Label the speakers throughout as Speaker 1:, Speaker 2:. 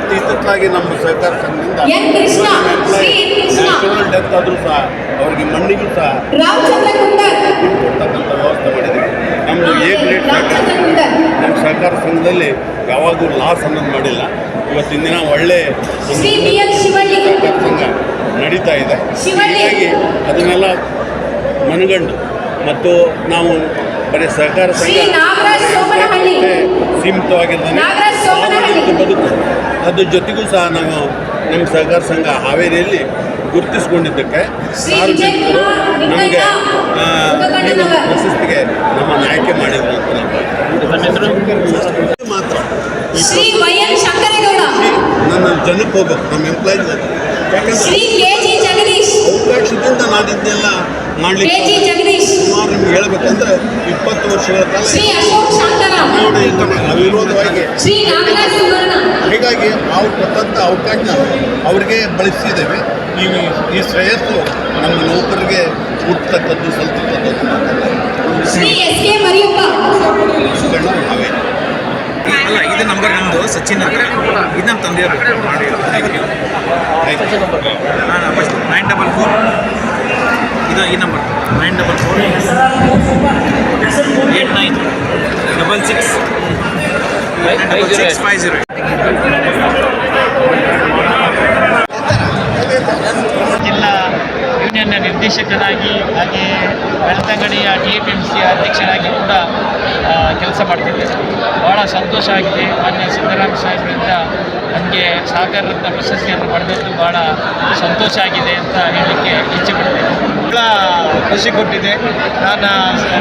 Speaker 1: ಇತ್ತಿತ್ತಲಾಗಿ ನಮ್ಮ ಸಹಕಾರ ಸಂಘದಿಂದ
Speaker 2: N Krishna, Shri N Krishna.
Speaker 1: Natural death ಆದರೂ ಸಹ ಅವರಿಗೆ ಮಣ್ಣಿಗೂ ಸಹ
Speaker 2: ರಾಮಚಂದ್ರ ಕುಂದರ್
Speaker 1: ಕೊಡ್ತಕ್ಕಂಥ ವ್ಯವಸ್ಥೆ ಮಾಡಿದ್ದೀವಿ. ನಮ್ಮದು ಎ ಗ್ರೇಡ್
Speaker 2: ರಾಮಚಂದ್ರ ಕುಂದರ್
Speaker 1: ನಮ್ಮ ಸಹಕಾರ ಸಂಘದಲ್ಲಿ ಯಾವಾಗೂ ಲಾಸ್ ಅನ್ನೋದು ಮಾಡಿಲ್ಲ. ಇವತ್ತಿನ ದಿನ ಒಳ್ಳೆ ಒಂದು
Speaker 2: ಶ್ರೀ ಬಿ ಎಲ್ ಶಿವಳ್ಳಿ.
Speaker 1: ಸಹಕಾರ ಸಂಘ ನಡೀತಾ ಇದೆ.
Speaker 2: ಶಿವಳ್ಳಿ.
Speaker 1: ಹೀಗಾಗಿ ಅದನ್ನೆಲ್ಲ ಮನಗಂಡು ಮತ್ತು ನಾವು ಬರೀ ಸಹಕಾರ ಸಂಘ
Speaker 2: ಸೋಮನಹಳ್ಳಿ.
Speaker 1: ಬದುಕು. ಅದ್ರ ಜೊತೆಗೂ ಸಹ ನಾವು ನಮ್ಮ ಸಹಕಾರ ಸಂಘ ಹಾವೇರಿಯಲ್ಲಿ ಗುರುತಿಸಿಕೊಂಡಿದ್ದಕ್ಕೆ ಸಾರ್ವಜನಿಕರು ನಮಗೆ. ಪ್ರಶಸ್ತಿಗೆ ನಮ್ಮನ್ನು ಆಯ್ಕೆ ಮಾಡಿದ್ರು ಅಂತ ನಾವು ಮಾತ್ರ. ನನ್ನ ಜನಕ್ಕೆ ಹೋಗ್ಬೇಕು ನಮ್ಮ ಎಂಪ್ಲಾಯ್ಸ್ ಯಾಕಂದ್ರೆ ಅವಕಾಶದಿಂದ
Speaker 2: ನಾನಿದ್ದೆಲ್ಲ
Speaker 1: ಮಾಡಲಿಕ್ಕೆ ಸುಮಾರು ನಿಮ್ಗೆ ಹೇಳಬೇಕಂದ್ರೆ ಇಪ್ಪತ್ತು ವರ್ಷಗಳ ಕಾಲ ಅವಿರೋಧವಾಗಿ ಹೀಗಾಗಿ ಅವ್ರು ಕೊಟ್ಟಂಥ ಅವಕಾಶ ಅವ್ರಿಗೆ ಬಳಸಿದ್ದೇವೆ. ಈ ಈ ಶ್ರೇಯಸ್ಸು ನಮ್ಮ ನೌಕರರಿಗೆ ಹುಟ್ಟತಕ್ಕದ್ದು ಸಲ್ತಕ್ಕದ್ದು
Speaker 2: ಶ್ರೀ ಎಸ್ ಕೆ ಮರಿಯಪ್ಪ.
Speaker 1: ನಾವೇ
Speaker 3: ಅಲ್ಲ ಇದು ನಂಬರ್ ನಮ್ಮದು ಸಚಿನ್ ಅಂದರೆ ಇದು ನಮ್ಮ ತಂದೆಯವರು ಮಾಡಿ ಥ್ಯಾಂಕ್ ಯು. ಹಾಂ ಫಸ್ಟ್ ನೈನ್ ಡಬಲ್ ಫೋರ್. ಇದು ಈ number nine double four eight nine double six double six five zero
Speaker 4: ಜಿಲ್ಲಾ ಯೂನಿಯನ್ನ ನಿರ್ದೇಶಕನಾಗಿ ಹಾಗೆ ಬೆಳ್ತಂಗಡಿಯ ಡಿ ಪಿ ಎಂ ಸಿ ಅಧ್ಯಕ್ಷರಾಗಿ ಕೂಡ ಕೆಲಸ ಮಾಡ್ತಿದ್ದೇನೆ ಭಾಳ ಸಂತೋಷ ಆಗಿದೆ. ಮಾನ್ಯ ಸಿದ್ದರಾಮ ಸಾಹೇಬರಿಂದ ನನಗೆ ಸಹಕಾರ ರತ್ನ ಪ್ರಶಸ್ತಿಯನ್ನು ಪಡೆದದ್ದು ಭಾಳ ಸಂತೋಷ ಆಗಿದೆ ಅಂತ ಹೇಳಲಿಕ್ಕೆ ಇಚ್ಛೆ ಪಡ್ತೇನೆ. ಭಾಳ ಖುಷಿ ಕೊಟ್ಟಿದೆ. ನಾನು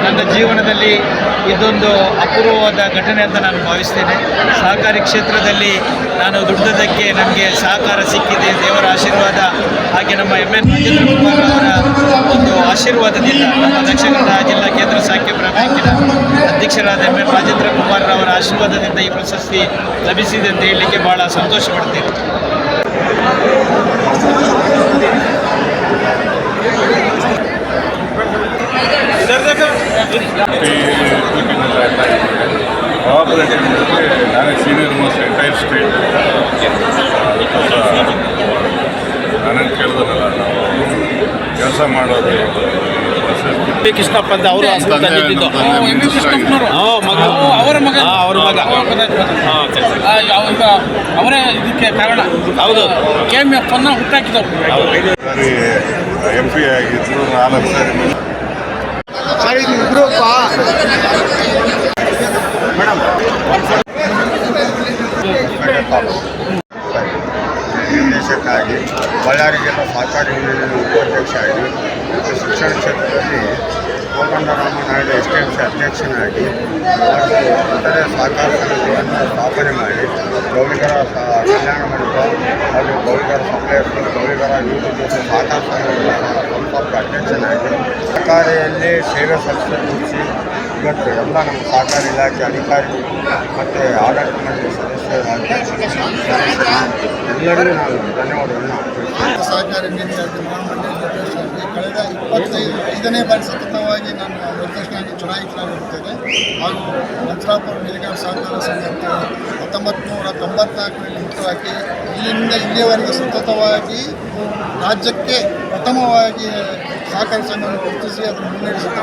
Speaker 4: ನನ್ನ ಜೀವನದಲ್ಲಿ ಇದೊಂದು ಅಪೂರ್ವವಾದ ಘಟನೆ ಅಂತ ನಾನು ಭಾವಿಸ್ತೇನೆ. ಸಹಕಾರಿ ಕ್ಷೇತ್ರದಲ್ಲಿ ನಾನು ದುಡ್ಡದಕ್ಕೆ ನನಗೆ ಸಹಕಾರ ಸಿಕ್ಕಿದೆ. ದೇವರ ಆಶೀರ್ವಾದ, ಹಾಗೆ ನಮ್ಮ ಎಂ ಎನ್ ರಾಜೇಂದ್ರ ಕುಮಾರ್ ಅವರ ಒಂದು ಆಶೀರ್ವಾದದಿಂದ ನಮ್ಮ ದಕ್ಷಿಣ ಕನ್ನಡ ಜಿಲ್ಲಾ ಕೇಂದ್ರ ಸಾಹಿತ್ಯ ಬ್ಯಾಂಕಿನ ಅಧ್ಯಕ್ಷರಾದ ಎಂ ಎನ್ ರಾಜೇಂದ್ರ ಕುಮಾರ್ ಅವರ ಆಶೀರ್ವಾದದಿಂದ ಈ ಪ್ರಶಸ್ತಿ ಲಭಿಸಿದೆ ಅಂತ ಹೇಳಲಿಕ್ಕೆ ಭಾಳ ಸಂತೋಷ ಪಡ್ತೇನೆ.
Speaker 5: ನಾನೇ ಸೀನಿಯರ್ ಮೋಸ್ಟ್ ಎಂಟೈರ್ ಸ್ಟೇಟ್ ನಾನೇನು ಕೇಳಿದ್ರಲ್ಲ ನಾವು ಕೆಲಸ ಮಾಡೋದು.
Speaker 6: ಕೃಷ್ಣಪ್ಪ ಅಂತ ಅವರು. ಅವರ? ಮಗ. ಅವರ ಮಗ. ಅವರೇ ಇದಕ್ಕೆ ಕಾರಣ. ಹೌದು. ಕೆ ಎಂ ಎಫ್ ಅನ್ನ ಹುಟ್ಟಾಕಿದವರು
Speaker 5: ಸರಿ ಎಂ ಪಿ ಆಗಿದ್ರು ನಾಲ್ಕು ಸಾರಿ
Speaker 7: ನಿರ್ದೇಶಕ ಬಳ್ಳಾರಿಗೆಲ್ಲ ಸಹಕಾರಿ ಯೂನಿಯನ್ ಉಪಾಧ್ಯಕ್ಷ ಆಗಿ ಮತ್ತು ಶಿಕ್ಷಣ ಕ್ಷೇತ್ರದಲ್ಲಿ Kodandaramanaidu S T M C ಅಧ್ಯಕ್ಷನಾಗಿ ಹಾಗೂ ಇತರೆ ಸಹಕಾರ ಸಂಘಗಳನ್ನು ಸ್ಥಾಪನೆ ಮಾಡಿ ಗೌರಿಗರ ಕಲ್ಯಾಣ ಮಂಟಪ ಹಾಗೂ ಗೌರಿಗರ ಸಪ್ಲೈಯರ್ಸ್ ಗೌರಿಗರ ಯೂತ್ ಜೊತೆ ಸಹಕಾರ ಸಂಘಗಳ ಸಂಸ್ಥಾಪಕ ಅಧ್ಯಕ್ಷನಾಗಿ ಸಹಕಾರಿಯಲ್ಲಿ ಸೇವೆ ಸಲ್ಲಿಸಿ ಇವತ್ತು ಎಲ್ಲ ನಮ್ಮ ಸಹಕಾರ ಇಲಾಖೆ ಅಧಿಕಾರಿಗಳು ಮತ್ತು ಆಡಳಿತ ಮಂಡಳಿ ಸದಸ್ಯರಾಗಿ ಎಲ್ಲರಿಗೂ ನಾನು ಧನ್ಯವಾದಗಳನ್ನು.
Speaker 8: ಸಹಕಾರಿ ಮೀನುಗಾರಿಕೆ ಮಹಾಮಂಡಳಿ ನಿರ್ದೇಶಕರಾಗಿ ಕಳೆದ ಇಪ್ಪತ್ತೈದು ಐದನೇ ಬಾರಿ ಸತತವಾಗಿ ನಾನು ನಿರ್ದೇಶಕನಾಗಿ ಚುನಾಯಿತರಾಗಿರುತ್ತೇನೆ ಹಾಗೂ ನಂಜರಾಪುರ ಮೀನುಗಾರ ಸಹಕಾರ ಸಂಘಕ್ಕೆ ಹತ್ತೊಂಬತ್ತು ನೂರ ತೊಂಬತ್ನಾಲ್ಕರಲ್ಲಿ ಮುಖ್ಯವಾಗಿ ಇಲ್ಲಿಂದ ಇಲ್ಲಿಯವರೆಗೆ ಸತತವಾಗಿ ರಾಜ್ಯಕ್ಕೆ ಪ್ರಥಮವಾಗಿ ಸಹಕಾರ ಸಂಘವನ್ನು ಗುರುತಿಸಿ ಅದನ್ನು ಮುನ್ನಡೆಸುತ್ತೆ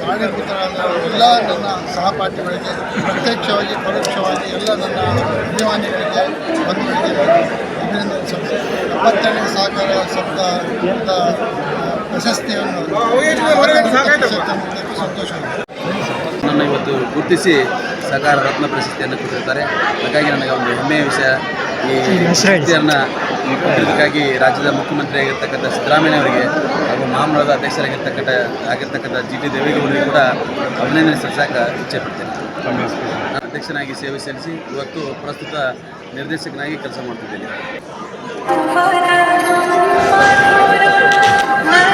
Speaker 8: ಕಾರಣೀಭೂತರಾದ ಎಲ್ಲ ನನ್ನ ಸಹಪಾಠಿಗಳಿಗೆ ಪ್ರತ್ಯಕ್ಷವಾಗಿ, ಪರೋಕ್ಷವಾಗಿ ಎಲ್ಲ ನನ್ನ ಅಭಿಮಾನಿಗಳಿಗೆ ಎಪ್ಪತ್ತೆರಡನೇ ಸಹಕಾರ ಸಪ್ತ ಅಂತ ಪ್ರಶಸ್ತಿಯನ್ನು ಸಂತೋಷ
Speaker 6: ನನ್ನ ಇವತ್ತು ಗುರುತಿಸಿ ಸಹಕಾರ ರತ್ನ ಪ್ರಶಸ್ತಿಯನ್ನು ಕೊಟ್ಟಿರ್ತಾರೆ. ಹಾಗಾಗಿ ನನಗೆ ಒಂದು ಹೆಮ್ಮೆಯ ವಿಷಯ ಈ ಪ್ರಶಸ್ತಿಯನ್ನು ಕೊಟ್ಟಿರೋದಕ್ಕಾಗಿ ಕೊಟ್ಟಿದ್ದಕ್ಕಾಗಿ ರಾಜ್ಯದ ಮುಖ್ಯಮಂತ್ರಿ ಆಗಿರ್ತಕ್ಕಂಥ ಸಿದ್ದರಾಮಯ್ಯ ಅವರಿಗೆ ಹಾಗೂ ಮಹಾಮಂಡಲದ ಅಧ್ಯಕ್ಷರಾಗಿರ್ತಕ್ಕಂಥ ಆಗಿರ್ತಕ್ಕಂಥ ಜಿ ಟಿ ದೇವೇಗೌಡರಿಗೆ ಕೂಡ ಅಭಿನಂದನೆ ಸಲ್ಲಿಸಕ್ಕೆ ಇಚ್ಛೆ ಪಡ್ತೇನೆ. ಅಧ್ಯಕ್ಷನಾಗಿ ಸೇವೆ ಸಲ್ಲಿಸಿ ಇವತ್ತು ಪ್ರಸ್ತುತ ನಿರ್ದೇಶಕನಾಗಿ ಕೆಲಸ ಮಾಡ್ತಿದ್ದೇನೆ.
Speaker 9: Put it on my heart, my heart.